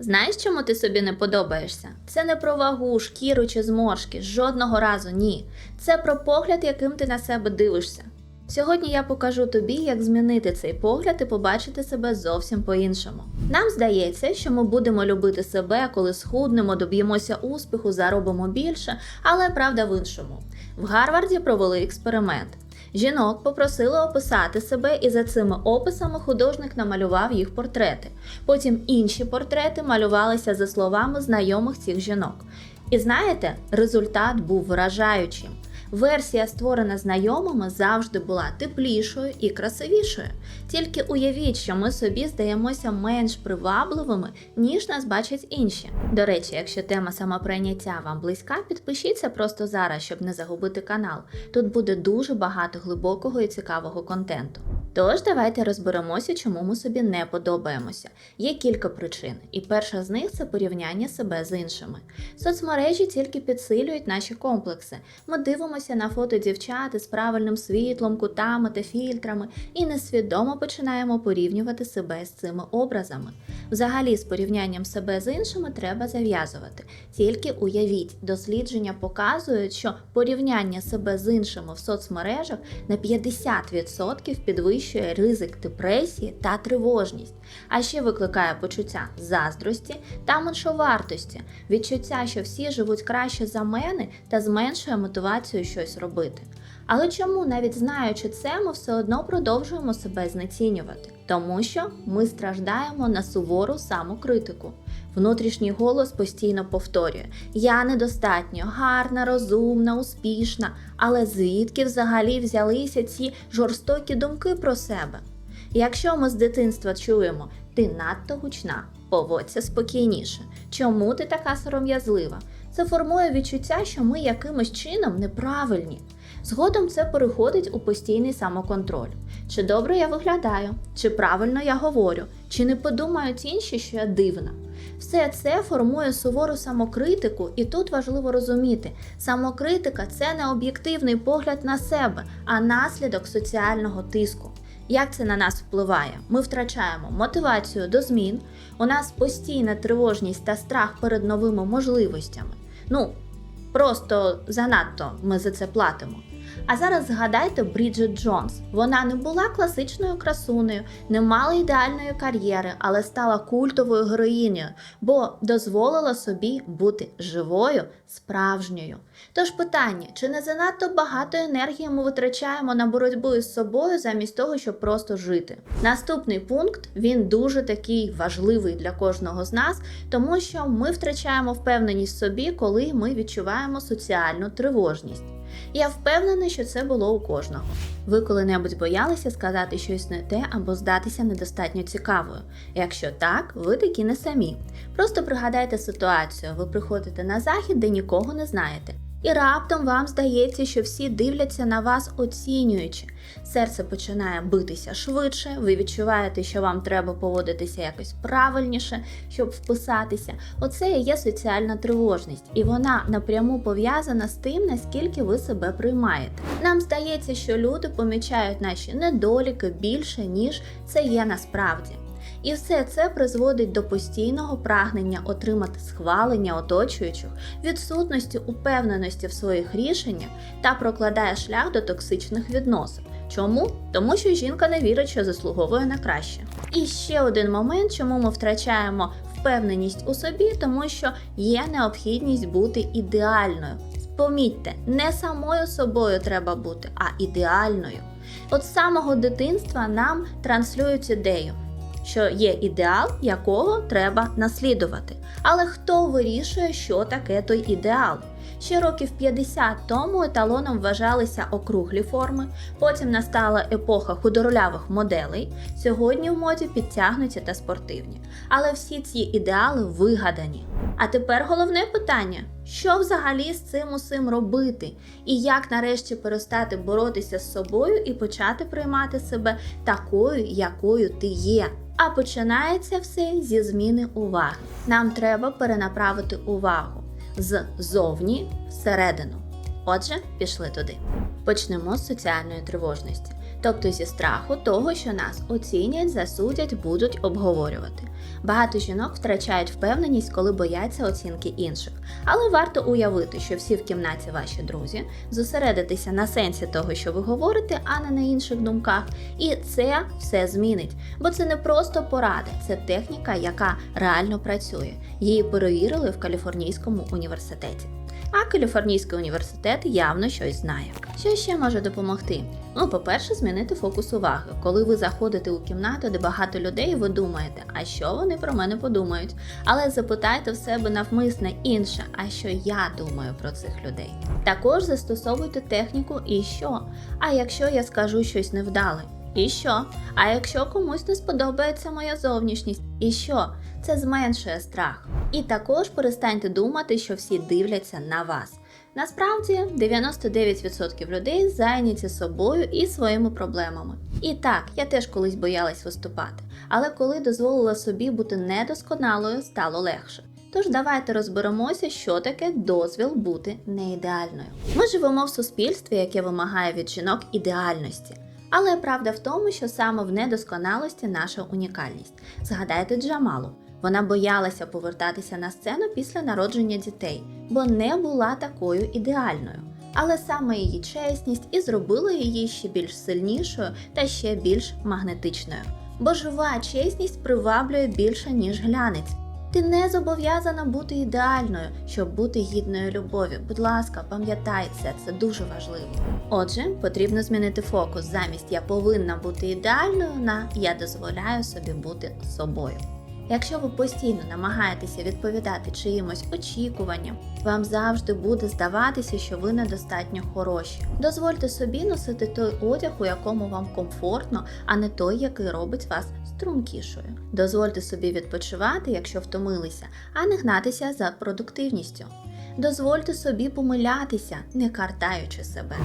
Знаєш, чому ти собі не подобаєшся? Це не про вагу, шкіру чи зморшки, жодного разу ні. Це про погляд, яким ти на себе дивишся. Сьогодні я покажу тобі, як змінити цей погляд і побачити себе зовсім по-іншому. Нам здається, що ми будемо любити себе, коли схуднемо, доб'ємося успіху, заробимо більше, але правда в іншому. В Гарварді провели експеримент. Жінок попросили описати себе, і за цими описами художник намалював їх портрети. Потім інші портрети малювалися за словами знайомих цих жінок. І знаєте, результат був вражаючим. Версія, створена знайомими, завжди була теплішою і красивішою. Тільки уявіть, що ми собі здаємося менш привабливими, ніж нас бачать інші. До речі, якщо тема самоприйняття вам близька, підпишіться просто зараз, щоб не загубити канал. Тут буде дуже багато глибокого і цікавого контенту. Тож давайте розберемося, чому ми собі не подобаємося. Є кілька причин, і перша з них це порівняння себе з іншими. Соцмережі тільки підсилюють наші комплекси. Ми дивимося на фото дівчат із правильним світлом, кутами та фільтрами і несвідомо починаємо порівнювати себе з цими образами. Взагалі, з порівнянням себе з іншими треба зав'язувати. Тільки уявіть, дослідження показують, що порівняння себе з іншими в соцмережах на 50% підвищує ризик депресії та тривожність, а ще викликає почуття заздрості та меншовартості, відчуття, що всі живуть краще за мене та зменшує мотивацію щось робити. Але чому, навіть знаючи це, ми все одно продовжуємо себе знецінювати? Тому що ми страждаємо на сувору самокритику. Внутрішній голос постійно повторює: Я недостатньо гарна, розумна, успішна. Але звідки взагалі взялися ці жорстокі думки про себе? Якщо ми з дитинства чуємо, ти надто гучна, поводься спокійніше. Чому ти така сором'язлива? Це формує відчуття, що ми якимось чином неправильні. Згодом це переходить у постійний самоконтроль. Чи добре я виглядаю, чи правильно я говорю, чи не подумають інші, що я дивна. Все це формує сувору самокритику, і тут важливо розуміти, самокритика це не об'єктивний погляд на себе, а наслідок соціального тиску. Як це на нас впливає? Ми втрачаємо мотивацію до змін, у нас постійна тривожність та страх перед новими можливостями. Ну, просто занадто ми за це платимо. А зараз згадайте Бріджит Джонс. Вона не була класичною красунею, не мала ідеальної кар'єри, але стала культовою героїнею, бо дозволила собі бути живою, справжньою. Тож питання: чи не занадто багато енергії ми витрачаємо на боротьбу із собою замість того, щоб просто жити? Наступний пункт він дуже такий важливий для кожного з нас, тому що ми втрачаємо впевненість в собі, коли ми відчуваємо соціальну тривожність. Я впевнена, що це було у кожного. Ви коли-небудь боялися сказати щось не те або здатися недостатньо цікавою. Якщо так, ви такі не самі. Просто пригадайте ситуацію: ви приходите на захід, де нікого не знаєте. І раптом вам здається, що всі дивляться на вас оцінюючи. Серце починає битися швидше, ви відчуваєте, що вам треба поводитися якось правильніше, щоб вписатися. Оце і є соціальна тривожність, і вона напряму пов'язана з тим, наскільки ви себе приймаєте. Нам здається, що люди помічають наші недоліки більше, ніж це є насправді. І все це призводить до постійного прагнення отримати схвалення оточуючих, відсутності упевненості в своїх рішеннях та прокладає шлях до токсичних відносин. Чому? Тому що жінка не вірить, що заслуговує на краще. І ще один момент, чому ми втрачаємо впевненість у собі, тому що є необхідність бути ідеальною. Помітьте, не самою собою треба бути, а ідеальною. От з самого дитинства нам транслюють ідею що є ідеал, якого треба наслідувати. Але хто вирішує, що таке той ідеал? Ще років 50 тому еталоном вважалися округлі форми, потім настала епоха худорлявих моделей. Сьогодні в моді підтягнуті та спортивні. Але всі ці ідеали вигадані. А тепер головне питання: що взагалі з цим усім робити? І як нарешті перестати боротися з собою і почати приймати себе такою, якою ти є? А починається все зі зміни уваги. Нам треба перенаправити увагу з зовні всередину. Отже, пішли туди. Почнемо з соціальної тривожності, тобто зі страху того, що нас оцінять, засудять, будуть обговорювати. Багато жінок втрачають впевненість, коли бояться оцінки інших. Але варто уявити, що всі в кімнаті ваші друзі, зосередитися на сенсі того, що ви говорите, а не на інших думках. І це все змінить. Бо це не просто порада, це техніка, яка реально працює. Її перевірили в Каліфорнійському університеті. А Каліфорнійський університет явно щось знає. Що ще може допомогти? Ну, по-перше, змінити фокус уваги. Коли ви заходите у кімнату, де багато людей, ви думаєте, а що вони про мене подумають? Але запитайте в себе навмисне інше, а що я думаю про цих людей. Також застосовуйте техніку і що? А якщо я скажу щось невдале? І що? А якщо комусь не сподобається моя зовнішність, і що? Це зменшує страх. І також перестаньте думати, що всі дивляться на вас. Насправді 99% людей зайняті собою і своїми проблемами. І так, я теж колись боялась виступати, але коли дозволила собі бути недосконалою, стало легше. Тож давайте розберемося, що таке дозвіл бути неідеальною. Ми живемо в суспільстві, яке вимагає від жінок ідеальності. Але правда в тому, що саме в недосконалості наша унікальність. Згадайте Джамалу. Вона боялася повертатися на сцену після народження дітей, бо не була такою ідеальною. Але саме її чесність і зробила її ще більш сильнішою та ще більш магнетичною. Бо жива чесність приваблює більше, ніж глянець. Ти не зобов'язана бути ідеальною, щоб бути гідною любові. Будь ласка, пам'ятай це, це дуже важливо. Отже, потрібно змінити фокус замість я повинна бути ідеальною на я дозволяю собі бути собою. Якщо ви постійно намагаєтеся відповідати чиїмось очікуванням, вам завжди буде здаватися, що ви недостатньо хороші. Дозвольте собі носити той одяг, у якому вам комфортно, а не той, який робить вас стрункішою. Дозвольте собі відпочивати, якщо втомилися, а не гнатися за продуктивністю. Дозвольте собі помилятися, не картаючи себе.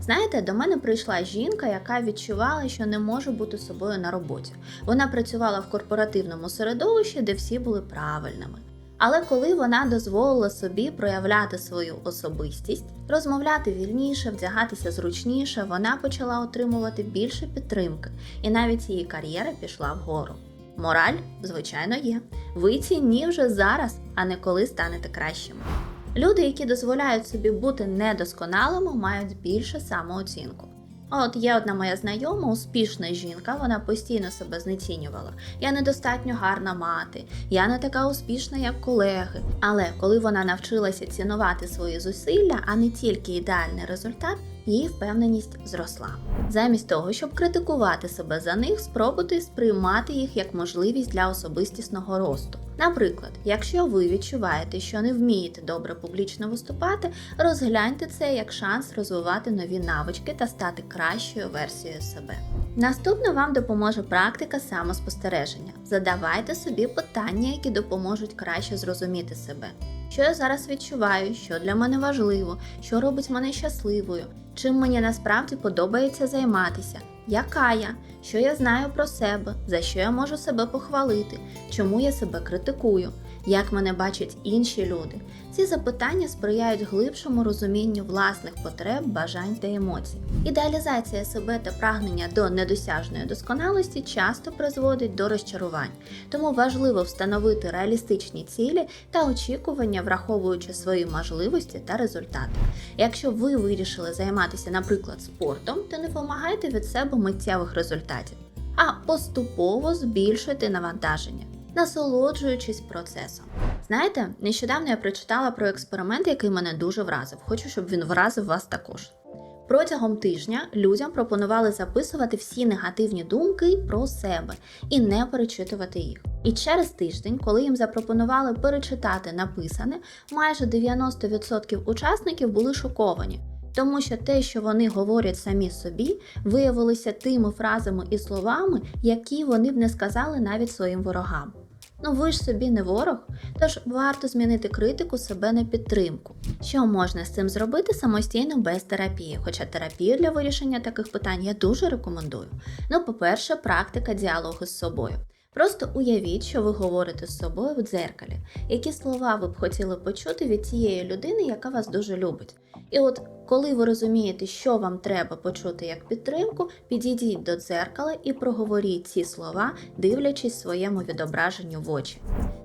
Знаєте, до мене прийшла жінка, яка відчувала, що не може бути собою на роботі. Вона працювала в корпоративному середовищі, де всі були правильними. Але коли вона дозволила собі проявляти свою особистість, розмовляти вільніше, вдягатися зручніше, вона почала отримувати більше підтримки, і навіть її кар'єра пішла вгору. Мораль, звичайно, є. Ви цінні вже зараз, а не коли станете кращими. Люди, які дозволяють собі бути недосконалими, мають більше самооцінку. От є одна моя знайома, успішна жінка, вона постійно себе знецінювала. Я недостатньо гарна мати, я не така успішна, як колеги. Але коли вона навчилася цінувати свої зусилля, а не тільки ідеальний результат, її впевненість зросла. Замість того, щоб критикувати себе за них, спробуйте сприймати їх як можливість для особистісного росту. Наприклад, якщо ви відчуваєте, що не вмієте добре публічно виступати, розгляньте це як шанс розвивати нові навички та стати кращою версією себе. Наступно вам допоможе практика самоспостереження. Задавайте собі питання, які допоможуть краще зрозуміти себе. Що я зараз відчуваю, що для мене важливо, що робить мене щасливою, чим мені насправді подобається займатися, яка я, що я знаю про себе, за що я можу себе похвалити, чому я себе критикую, як мене бачать інші люди. Ці запитання сприяють глибшому розумінню власних потреб, бажань та емоцій. Ідеалізація себе та прагнення до недосяжної досконалості часто призводить до розчарувань, тому важливо встановити реалістичні цілі та очікування, враховуючи свої можливості та результати. Якщо ви вирішили займатися, наприклад, спортом, то не вимагайте від себе миттєвих результатів, а поступово збільшуйте навантаження, насолоджуючись процесом. Знаєте, нещодавно я прочитала про експеримент, який мене дуже вразив. Хочу, щоб він вразив вас також. Протягом тижня людям пропонували записувати всі негативні думки про себе і не перечитувати їх. І через тиждень, коли їм запропонували перечитати написане, майже 90% учасників були шоковані, тому що те, що вони говорять самі собі, виявилося тими фразами і словами, які вони б не сказали навіть своїм ворогам. Ну ви ж собі не ворог, тож варто змінити критику себе на підтримку. Що можна з цим зробити самостійно без терапії? Хоча терапію для вирішення таких питань я дуже рекомендую. Ну, по-перше, практика діалогу з собою. Просто уявіть, що ви говорите з собою в дзеркалі, які слова ви б хотіли почути від тієї людини, яка вас дуже любить. І от коли ви розумієте, що вам треба почути як підтримку, підійдіть до дзеркала і проговоріть ці слова, дивлячись своєму відображенню в очі.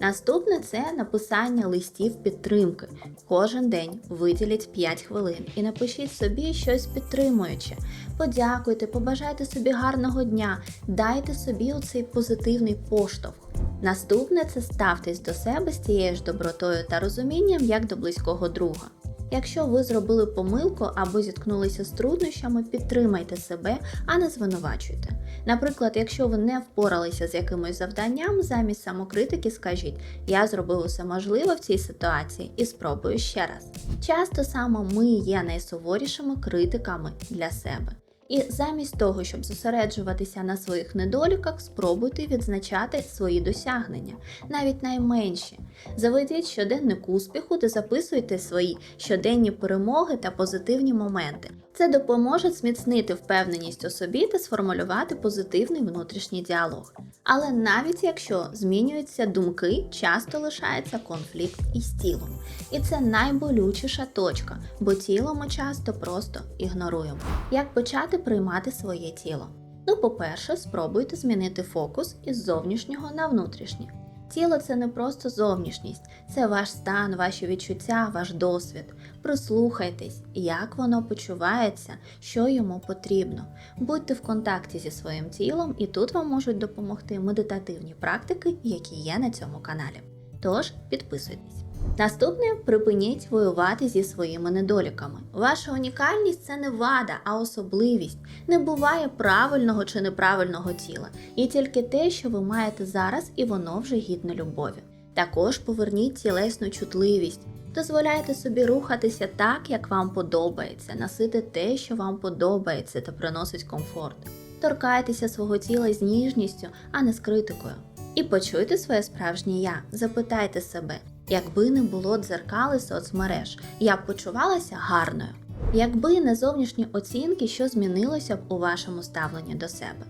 Наступне це написання листів підтримки. Кожен день виділіть 5 хвилин і напишіть собі щось підтримуюче. Подякуйте, побажайте собі гарного дня, дайте собі оцей позитивний поштовх. Наступне це ставтесь до себе з тією ж добротою та розумінням, як до близького друга. Якщо ви зробили помилку або зіткнулися з труднощами, підтримайте себе, а не звинувачуйте. Наприклад, якщо ви не впоралися з якимось завданням, замість самокритики скажіть Я зробив усе можливе в цій ситуації і спробую ще раз. Часто саме ми є найсуворішими критиками для себе. І замість того, щоб зосереджуватися на своїх недоліках, спробуйте відзначати свої досягнення, навіть найменші. Заведіть щоденник успіху, де записуйте свої щоденні перемоги та позитивні моменти. Це допоможе зміцнити впевненість у собі та сформулювати позитивний внутрішній діалог. Але навіть якщо змінюються думки, часто лишається конфлікт із тілом. І це найболючіша точка, бо тіло ми часто просто ігноруємо. Як почати приймати своє тіло? Ну, по-перше, спробуйте змінити фокус із зовнішнього на внутрішнє. Тіло це не просто зовнішність, це ваш стан, ваші відчуття, ваш досвід. Прислухайтесь, як воно почувається, що йому потрібно. Будьте в контакті зі своїм тілом, і тут вам можуть допомогти медитативні практики, які є на цьому каналі. Тож підписуйтесь. Наступне припиніть воювати зі своїми недоліками. Ваша унікальність це не вада, а особливість. Не буває правильного чи неправильного тіла. Є тільки те, що ви маєте зараз, і воно вже гідне любові. Також поверніть тілесну чутливість. Дозволяйте собі рухатися так, як вам подобається, носити те, що вам подобається та приносить комфорт. Торкайтеся свого тіла з ніжністю, а не з критикою. І почуйте своє справжнє я, запитайте себе, якби не було дзеркали соцмереж, я б почувалася гарною. Якби не зовнішні оцінки, що змінилося б у вашому ставленні до себе.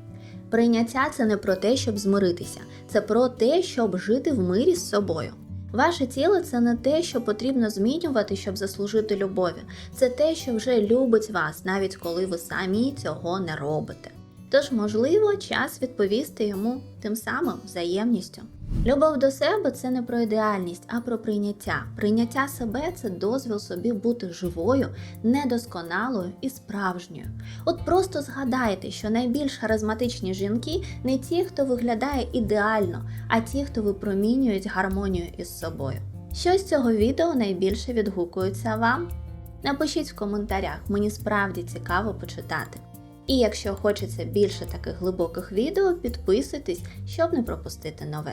Прийняття це не про те, щоб змиритися, це про те, щоб жити в мирі з собою. Ваше тіло це не те, що потрібно змінювати, щоб заслужити любові. Це те, що вже любить вас, навіть коли ви самі цього не робите. Тож, можливо, час відповісти йому тим самим взаємністю. Любов до себе це не про ідеальність, а про прийняття. Прийняття себе це дозвіл собі бути живою, недосконалою і справжньою. От просто згадайте, що найбільш харизматичні жінки не ті, хто виглядає ідеально, а ті, хто випромінюють гармонію із собою. Що з цього відео найбільше відгукується вам? Напишіть в коментарях, мені справді цікаво почитати. І якщо хочеться більше таких глибоких відео, підписуйтесь, щоб не пропустити нове.